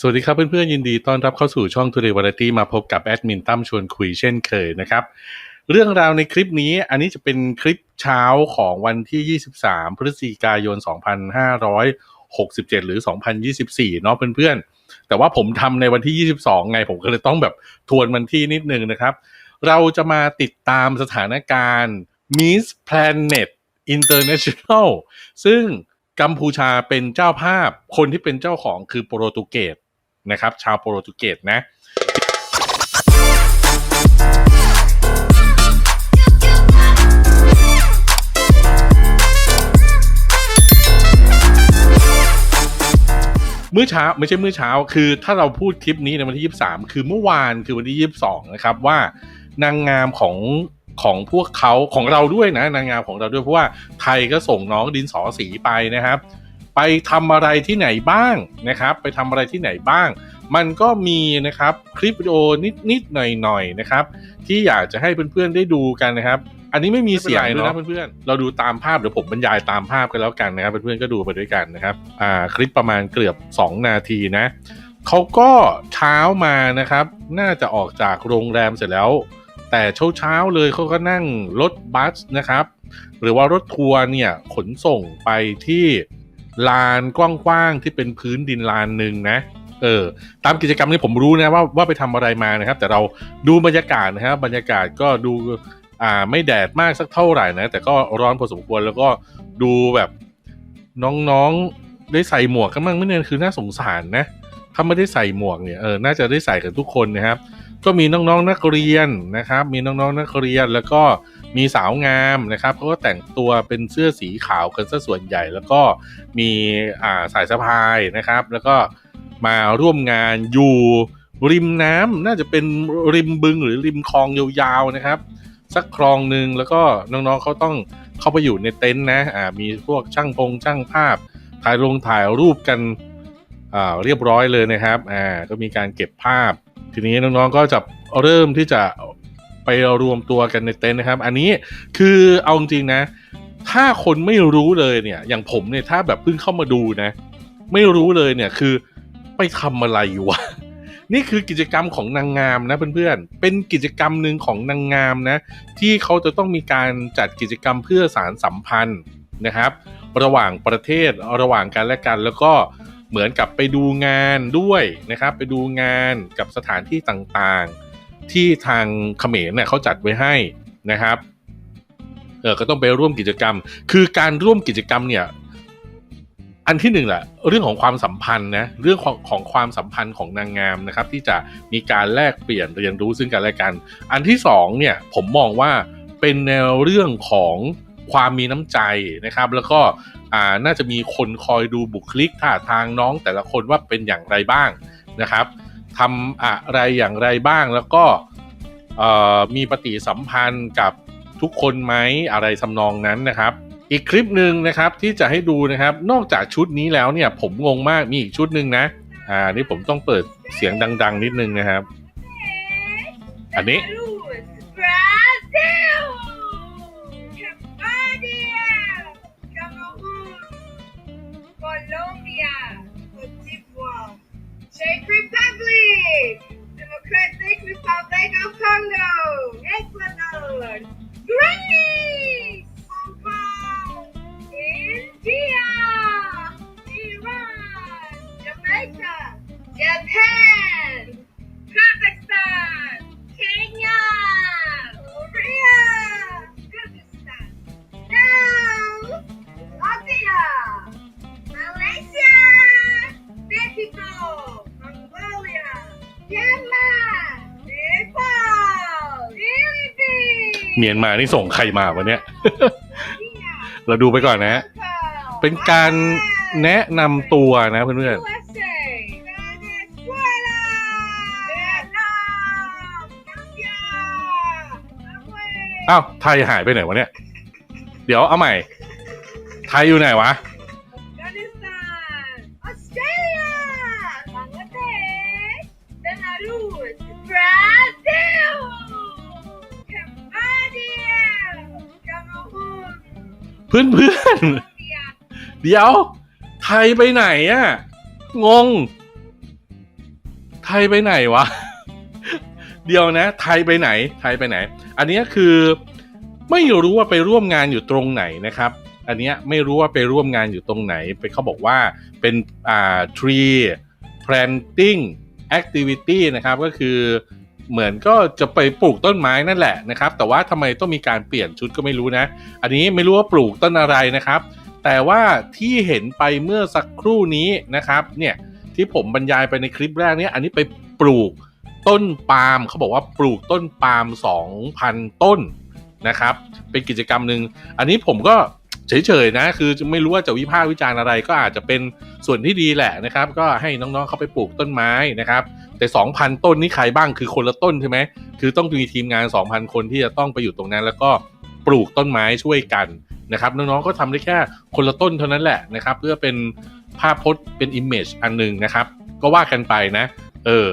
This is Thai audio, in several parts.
สวัสดีครับเพื่อนๆยินดีต้อนรับเข้าสู่ช่อง Today Variety มาพบกับแอดมินตั้มชวนคุยเช่นเคยนะครับ เรื่องราวในคลิปนี้อันนี้จะเป็นคลิปเช้าของวันที่ 23 พฤศจิกายน 2567 หรือ 2024 เนาะเพื่อนๆ แต่ว่าผมทำในวันที่ 22 ไงผมก็เลยต้องแบบทวนวันที่นิดนึงนะครับ เราจะมาติดตามสถานการณ์ Miss Planet International ซึ่งกัมพูชาเป็นเจ้าภาพ คนที่เป็นเจ้าของคือโปรตุเกส นะครับ ชาวโปรตุเกสนะเมื่อเช้าไม่ใช่เมื่อเช้า คือถ้าเราพูดคลิปนี้ในวันที่ 23 คือเมื่อวานคือวันที่ 22 นะครับว่านางงามของของพวกเขาของเราด้วยนะนางงามของเราด้วยเพราะว่าไทยก็ส่งน้องดินสอสีไปนะครับ ไปทำอะไรที่ไหนบ้างนะครับ ไปทำอะไรที่ไหนบ้าง มันก็มีนะครับคลิปวิดีโอนิดๆหน่อยๆนะครับ ที่อยากจะให้เพื่อนๆได้ดูกันนะครับ อันนี้ไม่มีเสียงด้วยนะเพื่อนๆเราดูตามภาพเดี๋ยวผมบรรยายตามภาพกันแล้วกันนะครับเพื่อนๆก็ดูไปด้วยกันนะครับอ่าคลิปประมาณเกือบ 2 นาทีนะเขาก็เช้ามานะครับ น่าจะออกจากโรงแรมเสร็จแล้ว แต่เช้าๆเลยเขาก็นั่งรถบัสนะครับ หรือว่ารถทัวร์เนี่ยขนส่งไปที่ ลานกว้างๆที่เป็นพื้นดินลานหนึ่งนะ เออ ตามกิจกรรมนี้ผมรู้นะว่าว่าไปทำอะไรมานะครับ แต่เราดูบรรยากาศนะครับบรรยากาศก็ดูอ่าไม่แดดมากสักเท่าไหร่นะ แต่ก็ร้อนพอสมควรแล้วก็ดูแบบน้องๆได้ใส่หมวกกันบ้างไม่เนี่ยคือน่าสงสารนะถ้าไม่ได้ใส่หมวกเนี่ยเออน่าจะได้ใส่กันทุกคนนะครับ ก็มีน้องๆนักเรียนนะครับ มีน้องๆนักเรียนแล้วก็ มีสาวงามนะครับเขาก็แต่งตัวเป็นเสื้อสีขาวกันซะส่วนใหญ่ แล้วก็มีอ่าสายสะพายนะครับ แล้วก็มาร่วมงานอยู่ริมน้ำน่าจะเป็นริมบึงหรือริมคลองยาวๆนะครับ สักคลองหนึ่งแล้วก็น้องๆเขาต้องเข้าไปอยู่ในเต็นท์นะอ่ามีพวกช่างพงช่างภาพ ถ่ายลงถ่ายรูปกันอ่าเรียบร้อยเลยนะครับอ่าก็มีการเก็บภาพ ทีนี้น้องๆก็จะเริ่มที่จะ ไปรวมตัวกันในเต็นท์นะครับ อันนี้คือเอาจริงๆนะ ถ้าคนไม่รู้เลยเนี่ย อย่างผมเนี่ยถ้าแบบเพิ่งเข้ามาดูนะ ไม่รู้เลยเนี่ยคือไปทำอะไรวะนี่คือกิจกรรมของนางงามนะเพื่อนๆ เป็นกิจกรรมหนึ่งของนางงามนะ ที่เขาจะต้องมีการจัดกิจกรรมเพื่อสารสัมพันธ์นะครับ ระหว่างประเทศระหว่างกันและกัน แล้วก็เหมือนกับไปดูงานด้วยนะครับ ไปดูงานกับสถานที่ต่างๆ ที่ทางเขมรเนี่ยเขาจัดไว้ให้นะครับเออก็ต้องไปร่วมกิจกรรม คือการร่วมกิจกรรมเนี่ยอันที่หนึ่งแหละเรื่องของความสัมพันธ์นะเรื่องของของความสัมพันธ์ของนางงามนะครับ ที่จะมีการแลกเปลี่ยนเรียนรู้ซึ่งกันและกัน อันที่สองเนี่ยผมมองว่าเป็นแนวเรื่องของความมีน้ำใจนะครับ แล้วก็อ่าน่าจะมีคนคอยดูบุคลิกท่าทางน้องแต่ละคนว่าเป็นอย่างไรบ้างนะครับ ทำอะไรอย่างไรบ้างแล้วก็มีปฏิสัมพันธ์กับทุกคนไหมอะไรทำนองนั้นนะครับ อีกคลิปหนึ่งนะครับที่จะให้ดูนะครับ นอกจากชุดนี้แล้วเนี่ยผมงงมากมีอีกชุดหนึ่งนะอ่านี่ผมต้องเปิดเสียงดัง ๆ นิดนึงนะครับ อันนี้ Czech Republic! Democratic Republic of Congo! Ecuador! Greece! มียนมานี่ส่งใครมาวะเนี่ย India! เราดูไปก่อนนะฮะ Nepal! เป็นการแนะนำตัวนะเพื่อน USA! Venezuela! Vietnam! Zambia! ๆอ้าวไทยหายไปไหนวะเนี่ย เดี๋ยวเอาใหม่ ไทยอยู่ไหนวะ เพื่อนเพื่อนเดี๋ยว ไทยไปไหนอะงง ไทยไปไหนวะ เดียวนะ ไทยไปไหน ไทยไปไหน อันนี้คือไม่รู้ว่าไปร่วมงานอยู่ตรงไหนนะครับ อันนี้ไม่รู้ว่าไปร่วมงานอยู่ตรงไหน ไปเขาบอกว่าเป็นอ่า tree planting activity นะครับ ก็คือ เหมือนก็จะไปปลูกต้นไม้นั่นแหละนะครับ แต่ว่าทำไมต้องมีการเปลี่ยนชุดก็ไม่รู้นะ อันนี้ไม่รู้ว่าปลูกต้นอะไรนะครับ แต่ว่าที่เห็นไปเมื่อสักครู่นี้นะครับ เนี่ยที่ผมบรรยายไปในคลิปแรกเนี่ยอันนี้ไปปลูกต้นปาล์มเขาบอกว่าปลูกต้นปาล์ม2,000 ต้นนะครับ เป็นกิจกรรมหนึ่งอันนี้ผมก็ เฉยๆนะ คือไม่รู้ว่าจะวิพากษ์วิจารณ์อะไรก็อาจจะเป็นส่วนที่ดีแหละนะครับ ก็ให้น้องๆเขาไปปลูกต้นไม้นะครับ แต่ 2,000 ต้นนี่ใครบ้างคือคนละต้นใช่ไหมคือต้องมีทีมงาน 2,000 คนที่จะต้องไปอยู่ตรงนั้น แล้วก็ปลูกต้นไม้ช่วยกันนะครับน้องๆก็ทำได้แค่คนละต้นเท่านั้นแหละนะครับ เพื่อเป็นภาพพจน์เป็นอิมเมจอันหนึ่งนะครับ ก็ว่ากันไปนะ เออ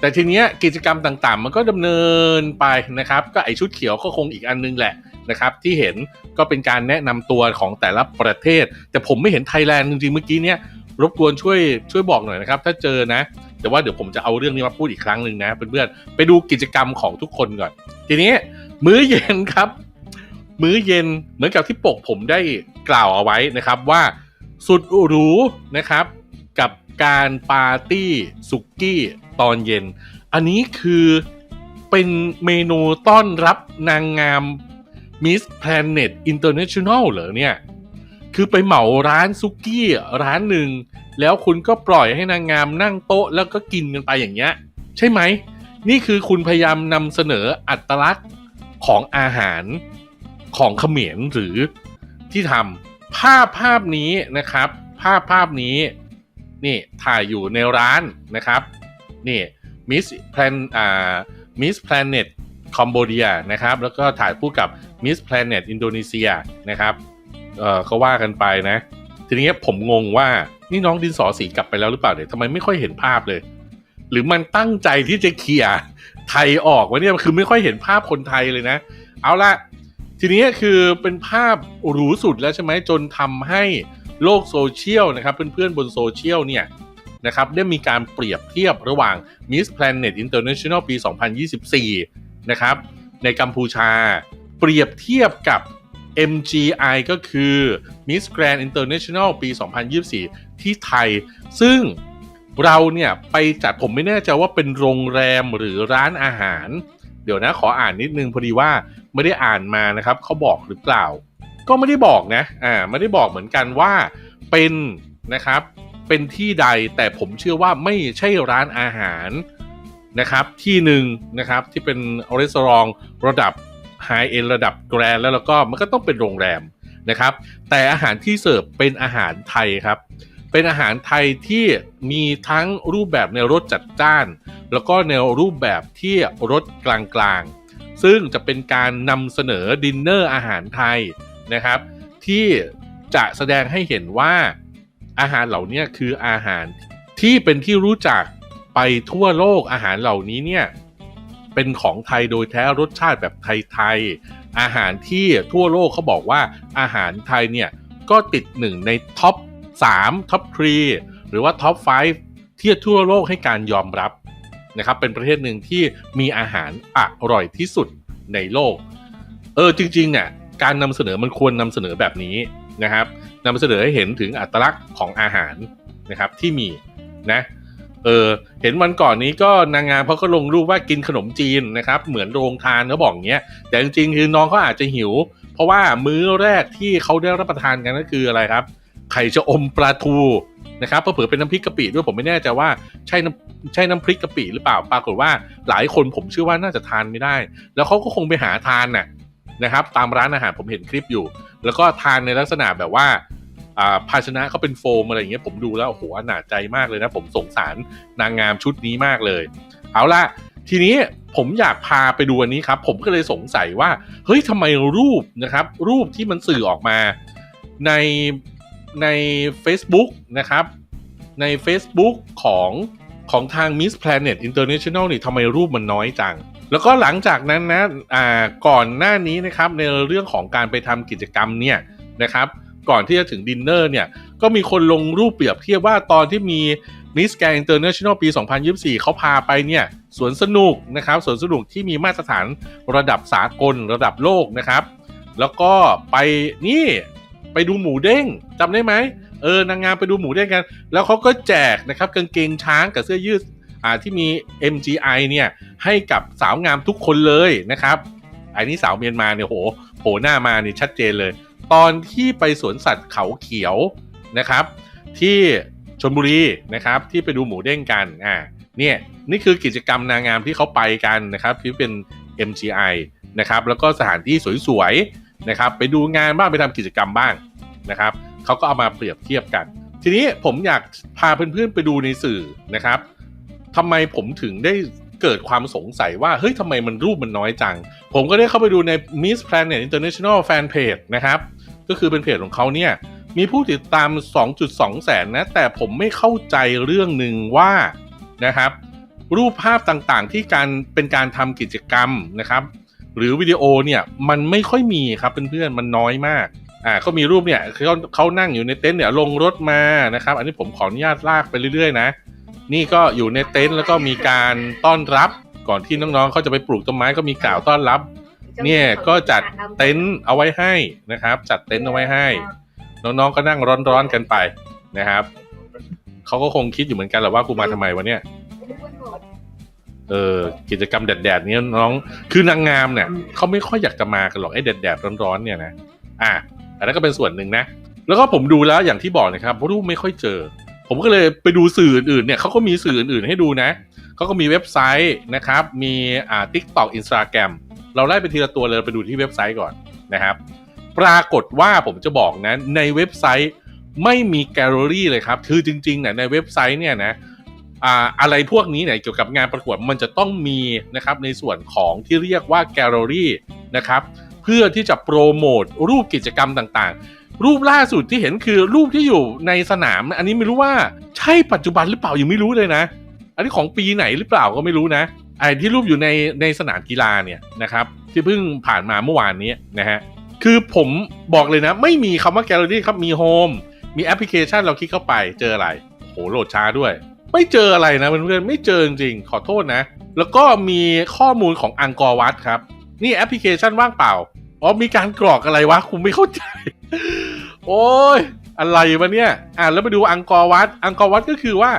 แต่ทีเนี้ยกิจกรรมต่างๆ มันก็ดำเนินไปนะครับ ก็ไอชุดเขียวก็คงอีกอันนึงแหละ นะครับที่เห็นก็เป็นการแนะนำตัวของแต่ละประเทศ แต่ผมไม่เห็นไทยแลนด์จริงๆเมื่อกี้เนี้ยรบกวนช่วยช่วยบอกหน่อยนะครับ ถ้าเจอนะแต่ว่าเดี๋ยวผมจะเอาเรื่องนี้มาพูดอีกครั้งหนึ่งนะเพื่อนๆไปดูกิจกรรมของทุกคนก่อน ทีนี้มื้อเย็นครับ มื้อเย็นเหมือนกับที่ปกผมได้กล่าวเอาไว้นะครับว่าสุดหรูนะครับ กับการปาร์ตี้สุกี้ตอนเย็น อันนี้คือเป็นเมนูต้อนรับนางงาม Miss Planet International เหรอเนี่ย คือไปเหมาร้านซุกี้ร้านหนึ่ง แล้วคุณก็ปล่อยให้นางงามนั่งโต๊ะแล้วก็กินกันไปอย่างเงี้ย ใช่ไหม นี่คือคุณพยายามนำเสนออัตลักษณ์ของอาหารของเขมรหรือที่ทำภาพภาพนี้นะครับ ภาพภาพนี้นี่ถ่ายอยู่ในร้านนะครับนี่มิสแพลนอ่ามิสแพลเน็ตคอมโบเดียนะครับ แล้วก็ถ่ายคู่กับ มิสแพลเน็ตอินโดนีเซียนะครับเออเขาว่ากันไปนะ ทีนี้ผมงงว่านี่น้องดินสอสีกลับไปแล้วหรือเปล่าเนี่ยทำไมไม่ค่อยเห็นภาพเลย หรือมันตั้งใจที่จะเคลียร์ไทยออกวะเนี่ยคือไม่ค่อยเห็นภาพคนไทยเลยนะ เอาละทีนี้คือเป็นภาพหรูสุดแล้วใช่ไหมจนทำให้โลกโซเชียลนะครับเพื่อนๆบนโซเชียลเนี่ยนะครับได้มีการเปรียบเทียบระหว่าง Miss Planet International ปี 2024 นะครับในกัมพูชา เปรียบเทียบกับ MGI ก็คือ Miss Grand International ปี 2024 ที่ไทย ซึ่งเราเนี่ยไปจัดผมไม่แน่ใจว่าเป็นโรงแรมหรือร้านอาหาร เดี๋ยวนะขออ่านนิดนึงพอดีว่าไม่ได้อ่านมานะครับเขาบอกหรือเปล่า ก็ไม่ได้บอกนะอ่าไม่ได้บอกเหมือนกันว่าเป็นนะครับเป็นที่ใดแต่ผมเชื่อว่าไม่ใช่ร้านอาหารนะครับที่หนึ่งนะครับที่เป็นรีสอร์ทระดับ ไฮเอ็นระดับแกรนแล้วแล้วก็มันก็ต้องเป็นโรงแรมนะครับ แต่อาหารที่เสิร์ฟเป็นอาหารไทยครับ เป็นอาหารไทยที่มีทั้งรูปแบบในรสจัดจ้าน แล้วก็ในรูปแบบที่รสกลางๆ ซึ่งจะเป็นการนำเสนอดินเนอร์อาหารไทยนะครับ ที่จะแสดงให้เห็นว่าอาหารเหล่านี้คืออาหารที่เป็นที่รู้จักไปทั่วโลกอาหารเหล่านี้เนี่ย เป็นของไทยโดยแท้รสชาติแบบไทยๆ อาหารที่ทั่วโลกเขาบอกว่าอาหารไทยเนี่ยก็ติดหนึ่งในท็อป 3 ท็อป 3 หรือว่าท็อป 5 ที่ทั่วโลกให้การยอมรับนะครับเป็นประเทศหนึ่งที่มีอาหารอร่อยที่สุดในโลก เออจริงๆเนี่ยการนำเสนอมันควรนำเสนอแบบนี้นะครับนำเสนอให้เห็นถึงอัตลักษณ์ของอาหารนะครับที่มีนะ เออเห็นวันก่อนนี้ก็นางงามเขาก็ลงรูปว่ากินขนมจีนนะครับ เหมือนโรงทานเขาบอกอย่างเงี้ยแต่จริงๆคือน้องเขาอาจจะหิว เพราะว่ามื้อแรกที่เขาได้รับประทานกันก็คืออะไรครับ ไข่ชะอมปลาทูนะครับเผื่อเป็นน้ำพริกกะปิด้วยผมไม่แน่ใจว่าใช่น้ำใช่น้ำพริกกะปิหรือเปล่าปรากฏว่าหลายคนผมเชื่อว่าน่าจะทานไม่ได้ แล้วเขาก็คงไปหาทานน่ะนะครับ ตามร้านอาหารผมเห็นคลิปอยู่ แล้วก็ทานในลักษณะแบบว่า ภาชนะเขาเป็นโฟมอะไรอย่างเงี้ยผมดูแล้วโอ้โหอนาจใจมากเลยนะ ผมสงสารนางงามชุดนี้มากเลย เอาล่ะ ทีนี้ผมอยากพาไปดูอันนี้ครับ ผมก็เลยสงสัยว่าเฮ้ยทำไมรูปนะครับ รูปที่มันสื่อออกมาในใน Facebook นะครับ ใน Facebook ของของทาง Miss Planet International นี่ทำไมรูปมันน้อยจัง แล้วก็หลังจากนั้นนะอ่าก่อนหน้านี้นะครับในเรื่องของการไปทำกิจกรรมเนี่ยนะครับ ก่อนที่จะถึงดินเนอร์เนี่ย ก็มีคนลงรูปเปรียบเทียบว่าตอนที่มีมิสแกนอินเตอร์เนชั่นแนลปี 2024 เขาพาไปเนี่ยสวนสนุกนะครับสวนสนุกที่มีมาตรฐานระดับสากลระดับโลกนะครับ แล้วก็ไปนี่ไปดูหมูเด้งจำได้ไหมเออนางงามไปดูหมูเด้งกัน แล้วเขาก็แจกนะครับกางเกงช้างกับเสื้อยืดอ่าที่มี MGI เนี่ยให้กับสาวงามทุกคนเลยนะครับอันนี้สาวเมียนมาเนี่ยโหโผหน้ามานี่ชัดเจนเลย ตอนที่ไปสวนสัตว์เขาเขียวนะครับ ที่ชลบุรีนะครับที่ไปดูหมูเด้งกันอ่าเนี่ยนี่คือกิจกรรมนางงามที่เขาไปกันนะครับที่เป็น MGI นะครับแล้วก็สถานที่สวยๆนะครับไปดูงานบ้างไปทำกิจกรรมบ้างนะครับเขาก็เอามาเปรียบเทียบกัน ทีนี้ผมอยากพาเพื่อนๆไปดูในสื่อนะครับทำไมผมถึงได้เกิดความสงสัยว่า เฮ้ยทำไมมันรูปมันน้อยจัง ผมก็ได้เข้าไปดูใน Miss Planet International Fan Page นะครับ ก็คือเป็นเพจของเขาเนี่ยมีผู้ติดตาม 2.2 แสนนะ แต่ผมไม่เข้าใจเรื่องหนึ่งว่านะครับ รูปภาพต่างๆ ที่การเป็นการทำกิจกรรมนะครับ หรือวิดีโอเนี่ยมันไม่ค่อยมีครับเพื่อนๆมันน้อยมากอ่าเขามีรูปเนี่ยเขาเขานั่งอยู่ในเต็นท์เนี่ยลงรถมานะครับ อันนี้ผมขออนุญาตลากไปเรื่อยๆ นะ นี่ก็อยู่ในเต็นท์แล้วก็มีการต้อนรับก่อนที่น้องๆเขาจะไปปลูกต้นไม้ก็มีกล่าวต้อนรับ เนี่ยก็จัดเต็นท์เอาไว้ให้นะครับ จัดเต็นท์เอาไว้ให้ น้องๆก็นั่งร้อนๆกันไปนะครับเขาก็คงคิดอยู่เหมือนกันแหละว่ากูมาทำไมวะเนี่ยเออกิจกรรมแดดๆเนี้ยน้อง คือนางงามเนี่ยเขาไม่ค่อยอยากจะมากันหรอกไอ้แดดๆร้อนๆเนี่ยนะอะอันนั้นก็เป็นส่วนหนึ่งนะ แล้วก็ผมดูแล้วอย่างที่บอกนะครับรูปไม่ค่อยเจอ ผมก็เลยไปดูสื่ออื่นๆเนี่ยเขาก็มีสื่ออื่นๆให้ดูนะเขาก็มีเว็บไซต์นะครับ มีอ่า TikTok Instagram เราไล่ไปทีละตัวเลยไปดูที่เว็บไซต์ก่อนนะครับ ปรากฏว่าผมจะบอกนะในเว็บไซต์ไม่มีแกลเลอรี่เลยครับ คือจริงๆเนี่ยในเว็บไซต์เนี่ยนะอ่าอะไรพวกนี้เนี่ยเกี่ยวกับงานประกวดมันจะต้องมีนะครับในส่วนของที่เรียกว่าแกลเลอรี่นะครับเพื่อที่จะโปรโมทรูปกิจกรรมต่างๆ รูปล่าสุดที่เห็นคือรูปที่อยู่ในสนาม อันนี้ไม่รู้ว่าใช่ปัจจุบันหรือเปล่ายังไม่รู้เลยนะ อันนี้ของปีไหนหรือเปล่าก็ไม่รู้นะ ไอ้ที่รูปอยู่ในในสนามกีฬาเนี่ยนะครับ ที่เพิ่งผ่านมาเมื่อวานนี้นะฮะคือผมบอกเลยนะ ไม่มีคำว่าแกลเลอรี่ครับมีโฮมมีแอปพลิเคชันเราคลิกเข้าไปเจออะไรโหโหลดช้าด้วย ไม่เจออะไรนะเพื่อนๆไม่เจอจริงขอโทษนะ แล้วก็มีข้อมูลของอังกอร์วัดครับ นี่แอปพลิเคชันว่างเปล่าอ๋อมีการกรอกอะไรวะคุณไม่เข้าใจ โอ้ยอะไรวะเนี่ยอะแล้วไปดูอังกอร์วัดอังกอร์วัดก็คือว่า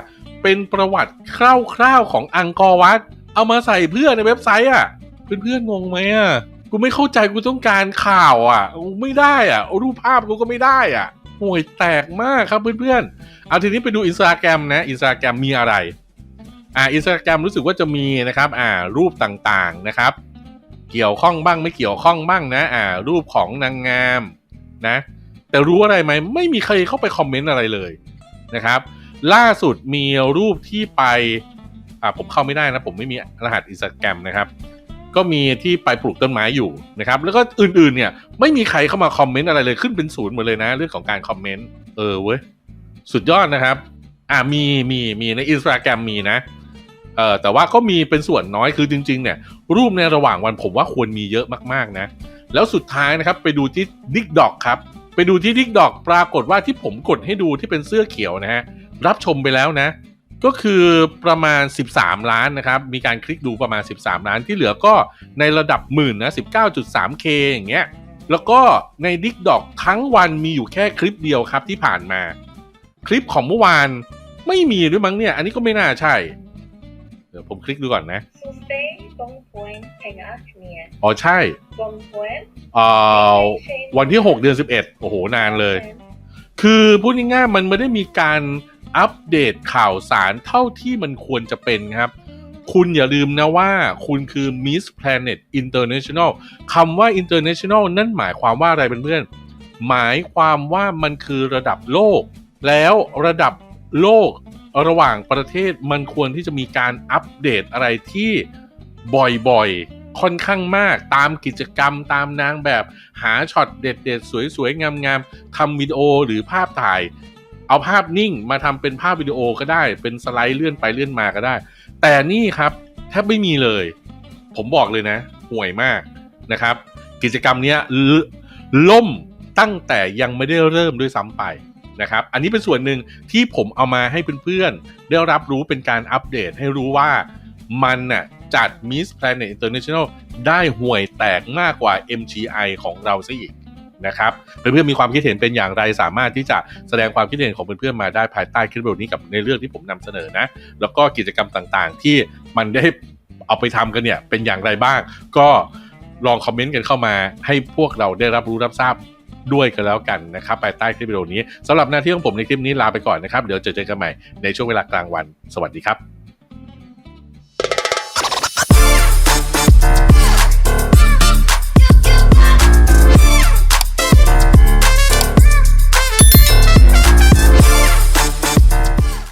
เป็นประวัติคร่าวๆของอังกอร์วัด เอามาใส่เพื่อในเว็บไซต์อะเพื่อนๆงงไหมอะกูไม่เข้าใจกูต้องการข่าวอะไม่ได้อะรูปภาพกูก็ไม่ได้อะห่วยแตกมากครับเพื่อนๆเอาทีนี้ไปดูอินสตาแกรมนะอินสตาแกรมมีอะไรอ่าอินสตาแกรมรู้สึกว่าจะมีนะครับอ่ารูปต่างๆนะครับ เกี่ยวข้องบ้างไม่เกี่ยวข้องบ้างนะอ่ารูปของนางงามนะ แต่รู้อะไรไหมไม่มีใครเข้าไปคอมเมนต์อะไรเลยนะครับ ล่าสุดมีรูปที่ไป อ่าผมเข้าไม่ได้นะ ผมไม่มีรหัสอินสตาแกรมนะครับ ก็มีที่ไปปลูกต้นไม้อยู่นะครับ แล้วก็อื่นๆ เนี่ย ไม่มีใครเข้ามาคอมเมนต์อะไรเลยขึ้นเป็นศูนย์หมดเลยนะ เรื่องของการคอมเมนต์เออเว้ยสุดยอดนะครับ อ่ามีมีมีในอินสตาแกรมมีนะเออแต่ว่าก็มีเป็นส่วนน้อยคือจริง ๆ เนี่ย รูปในระหว่างวันผมว่าควรมีเยอะมากๆนะ แล้วสุดท้ายนะครับไปดูที่ดิกดอกครับไปดูที่ดิกดอกปรากฏว่าที่ผมกดให้ดูที่เป็นเสื้อเขียวนะฮะรับชมไปแล้วนะ ก็คือประมาณ 13 ล้านนะครับ มีการคลิกดูประมาณ 13 ล้านที่เหลือก็ในระดับหมื่นนะ 19.3k อย่างเงี้ย แล้วก็ใน d i k d o k ทั้งวันมีอยู่แค่คลิปเดียวครับที่ผ่านมา คลิปของเมื่อวานไม่มีด้วยมั้งเนี่ย อันนี้ก็ไม่น่าใช่ เดี๋ยวผมคลิกดูก่อนนะ Sustain Bong Point Hang Mia อ๋อใช่ Bong Point เอ่อวันที่ 6 เดือน 11 โอ้โหนานเลย คือพูดง่ายๆมันไม่ได้มีการ อัปเดตข่าวสารเท่าที่มันควรจะเป็นครับ คุณอย่าลืมนะว่าคุณคือ Miss Planet International คำว่า International นั่นหมายความว่าอะไรเพื่อนๆหมายความว่ามันคือระดับโลก แล้วระดับโลกระหว่างประเทศมันควรที่จะมีการอัปเดตอะไรที่บ่อยๆ ค่อนข้างมากตามกิจกรรมตามนางแบบหาช็อตเด็ดๆ สวยๆ งามๆทำวิดีโอหรือภาพถ่าย เอาภาพนิ่งมาทำเป็นภาพวิดีโอก็ได้ เป็นสไลด์เลื่อนไปเลื่อนมาก็ได้ แต่นี่ครับแทบไม่มีเลย ผมบอกเลยนะ ห่วยมากนะครับ กิจกรรมนี้ลล่มตั้งแต่ยังไม่ได้เริ่มด้วยซ้ำไปนะครับ อันนี้เป็นส่วนหนึ่งที่ผมเอามาให้เพื่อนๆ ได้รับรู้เป็นการอัปเดตให้รู้ว่ามันน่ะจัด Miss Planet International ได้ห่วยแตกมากกว่า MGI ของเราซะอีก นะครับเพื่อนๆมีความคิดเห็นเป็นอย่างไรสามารถที่จะแสดงความคิดเห็นของเพื่อนๆมาได้ภายใต้คลิปวิดีโอนี้กับในเรื่องที่ผมนำเสนอนะ แล้วก็กิจกรรมต่างๆ ที่มันได้เอาไปทำกันเนี่ยเป็นอย่างไรบ้าง ก็ลองคอมเมนต์กันเข้ามาให้พวกเราได้รับรู้รับทราบด้วยกันแล้วกันนะครับภายใต้คลิปวิดีโอนี้สำหรับหน้าที่ของผมในคลิปนี้ลาไปก่อนนะครับเดี๋ยวเจอกันใหม่ในช่วงเวลากลางวัน สวัสดีครับ